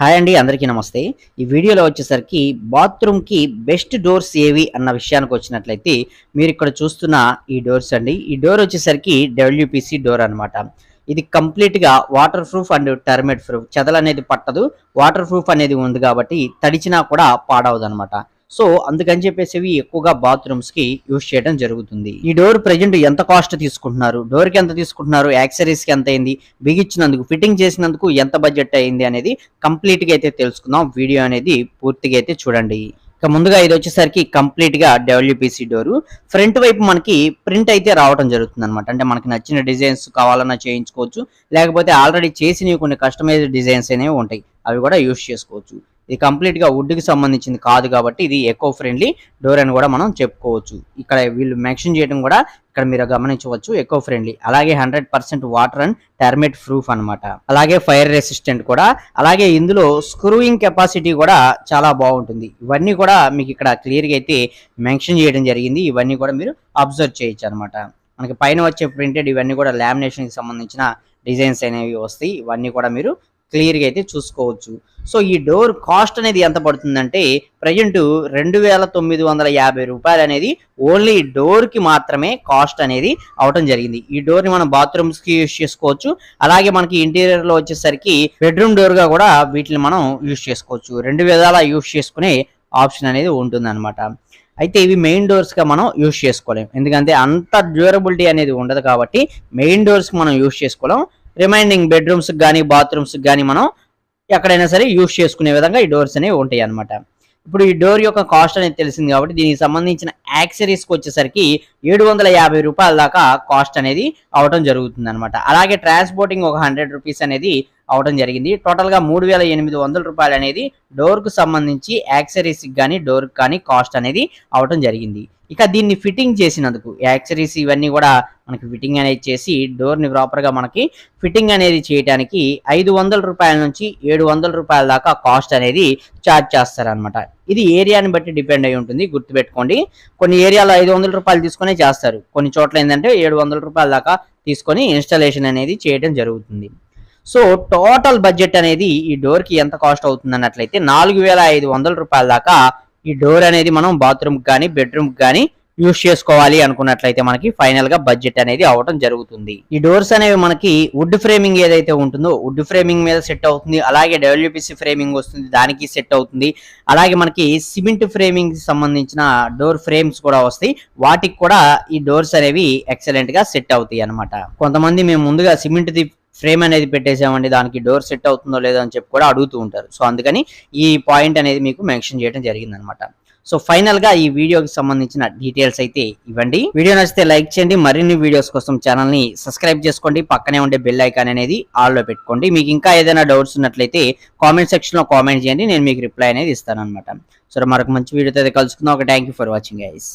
Hi అండి అందరికీ నమస్తే. ఈ వీడియోలో వచ్చేసరికి బాత్రూమ్కి బెస్ట్ డోర్స్ ఏవి అన్న విషయానికి వచ్చినట్లయితే మీరు ఇక్కడ చూస్తున్న ఈ డోర్స్ అండి. ఈ డోర్ వచ్చేసరికి డబ్ల్యూపీసీ డోర్ అన్నమాట. ఇది కంప్లీట్గా water proof and termite proof. చెదలు అనేది పట్టదు వాటర్ ప్రూఫ్ అనేది ఉంది కాబట్టి తడిచినా కూడా పాడవదు అనమాట సో అందుకని చెప్పేసి ఎక్కువగా బాత్రూమ్స్కి యూజ్ చేయడం జరుగుతుంది. ఈ డోర్ ప్రెజెంట్ ఎంత కాస్ట్ తీసుకుంటున్నారు? డోర్కి ఎంత తీసుకుంటున్నారు? యాక్సరీస్కి ఎంత అయింది? బిగించినందుకు ఫిట్టింగ్ చేసినందుకు ఎంత బడ్జెట్ అయింది అనేది కంప్లీట్గా అయితే తెలుసుకుందాం. వీడియో అనేది పూర్తిగా అయితే చూడండి. ఇక ముందుగా ఇది వచ్చేసరికి కంప్లీట్గా డబ్ల్యూపీసీ డోరు ఫ్రంట్ వైపు మనకి ప్రింట్ అయితే రావడం జరుగుతుంది అనమాట అంటే మనకి నచ్చిన డిజైన్స్ కావాలన్నా చేయించుకోవచ్చు. లేకపోతే ఆల్రెడీ చేసినవి కొన్ని కస్టమైజ్డ్ డిజైన్స్ అనేవి ఉంటాయి. అవి కూడా యూస్ చేసుకోవచ్చు. ఇది కంప్లీట్గా వుడ్కి సంబంధించింది కాదు కాబట్టి ఇది ఎకో ఫ్రెండ్లీ డోర్ అని కూడా మనం చెప్పుకోవచ్చు. ఇక్కడ వీళ్ళు మెన్షన్ చేయడం కూడా ఇక్కడ మీరు గమనించవచ్చు ఎకో ఫ్రెండ్లీ అలాగే hundred percent water and termite proof అనమాట అలాగే ఫైర్ రెసిస్టెంట్ కూడా. అలాగే ఇందులో స్క్రూయింగ్ కెపాసిటీ కూడా చాలా బాగుంటుంది. ఇవన్నీ కూడా మీకు ఇక్కడ క్లియర్గా అయితే మెన్షన్ చేయడం జరిగింది. ఇవన్నీ కూడా మీరు అబ్జర్వ్ చేయొచ్చు అనమాట మనకి పైన వచ్చే ప్రింటెడ్ ఇవన్నీ కూడా లామినేషన్కి సంబంధించిన డిజైన్స్ అనేవి వస్తాయి. ఇవన్నీ కూడా మీరు క్లియర్గా అయితే చూసుకోవచ్చు. సో ఈ డోర్ కాస్ట్ అనేది ఎంత పడుతుందంటే ప్రజెంట్ రెండు వేల తొమ్మిది వందల యాభై రూపాయలు అనేది ఓన్లీ డోర్కి మాత్రమే కాస్ట్ అనేది అవటం జరిగింది. ఈ డోర్ని మనం బాత్రూమ్స్కి యూజ్ చేసుకోవచ్చు. అలాగే మనకి ఇంటీరియర్లో వచ్చేసరికి బెడ్రూమ్ డోర్గా కూడా వీటిని మనం యూజ్ చేసుకోవచ్చు. రెండు విధాలా యూజ్ చేసుకునే ఆప్షన్ అనేది ఉంటుంది అయితే ఇవి మెయిన్ డోర్స్గా మనం యూజ్ చేసుకోలేము ఎందుకంటే అంత డ్యూరబిలిటీ అనేది ఉండదు కాబట్టి మెయిన్ డోర్స్కి మనం యూజ్ చేసుకోలేం. రిమైనింగ్ బెడ్రూమ్స్ కానీ బాత్రూమ్స్ కానీ మనం ఎక్కడైనా సరే యూజ్ చేసుకునే విధంగా ఈ డోర్స్ అనేవి ఉంటాయి అన్నమాట ఇప్పుడు ఈ డోర్ యొక్క కాస్ట్ అనేది తెలిసింది కాబట్టి దీనికి సంబంధించిన యాక్సరీస్కి వచ్చేసరికి ఏడు వందల యాభై రూపాయల దాకా కాస్ట్ అనేది అవటం జరుగుతుంది అనమాట అలాగే ట్రాన్స్పోర్టింగ్ ఒక హండ్రెడ్ రూపీస్ అనేది అవడం జరిగింది. టోటల్గా మూడు వేల ఎనిమిది వందల రూపాయలు అనేది డోర్కు సంబంధించి యాక్సరీస్కి కానీ డోర్కి కానీ కాస్ట్ అనేది అవడం జరిగింది. ఇక దీన్ని ఫిట్టింగ్ చేసినందుకు యాక్సరీస్ ఇవన్నీ కూడా మనకి ఫిట్టింగ్ అనేది చేసి డోర్ని ప్రాపర్గా మనకి ఫిట్టింగ్ అనేది చేయడానికి ఐదు వందల రూపాయల నుంచి ఏడు వందల రూపాయల దాకా కాస్ట్ అనేది ఛార్జ్ చేస్తారనమాట ఇది ఏరియాని బట్టి డిపెండ్ అయి ఉంటుంది గుర్తుపెట్టుకోండి. కొన్ని ఏరియాలో ఐదు వందల రూపాయలు తీసుకునే చేస్తారు. కొన్ని చోట్ల ఏంటంటే ఏడు వందల రూపాయల దాకా తీసుకొని ఇన్స్టాలేషన్ అనేది చేయడం జరుగుతుంది. సో టోటల్ బడ్జెట్ అనేది ఈ డోర్కి ఎంత కాస్ట్ అవుతుంది అన్నట్లయితే నాలుగు వేల ఐదు వందల రూపాయల దాకా ఈ డోర్ అనేది మనం బాత్రూమ్ కానీ బెడ్రూమ్ కానీ యూస్ చేసుకోవాలి అనుకున్నట్లయితే మనకి ఫైనల్గా బడ్జెట్ అనేది అవడం జరుగుతుంది. ఈ డోర్స్ అనేవి మనకి వుడ్ ఫ్రేమింగ్ ఏదైతే ఉంటుందో వుడ్ ఫ్రేమింగ్ మీద సెట్ అవుతుంది. అలాగే డబ్ల్యూపీసీ ఫ్రేమింగ్ వస్తుంది దానికి సెట్ అవుతుంది. అలాగే మనకి సిమెంట్ ఫ్రేమింగ్ సంబంధించిన డోర్ ఫ్రేమ్స్ కూడా వస్తాయి. వాటికి కూడా ఈ డోర్స్ అనేవి ఎక్సలెంట్గా సెట్ అవుతాయి అనమాట కొంతమంది మేము ముందుగా సిమెంట్ ది ఫ్రేమ్ అనేది పెట్టేసామండి దానికి డోర్ సెట్ అవుతుందో లేదో అని చెప్పి కూడా అడుగుతూ ఉంటారు. సో అందుకని ఈ పాయింట్ అనేది మీకు మెన్షన్ చేయడం జరిగిందనమాట. సో ఫైనల్గా ఈ వీడియోకి సంబంధించిన డీటెయిల్స్ అయితే ఇవ్వండి. వీడియో నచ్చితే లైక్ చేయండి. మరిన్ని వీడియోస్ కోసం ఛానల్ని సబ్స్క్రైబ్ చేసుకోండి. పక్కనే ఉండే బెల్ ఐకాన్ అనేది ఆల్లో పెట్టుకోండి. మీకు ఇంకా ఏదైనా డౌట్స్ ఉన్నట్లయితే కామెంట్ సెక్షన్లో కామెంట్ చేయండి. నేను మీకు రిప్లై అనేది ఇస్తాను అనమాట సో మరొక మంచి వీడియోతో అయితే కలుసుకుందాం. ఒక thank you for watching guys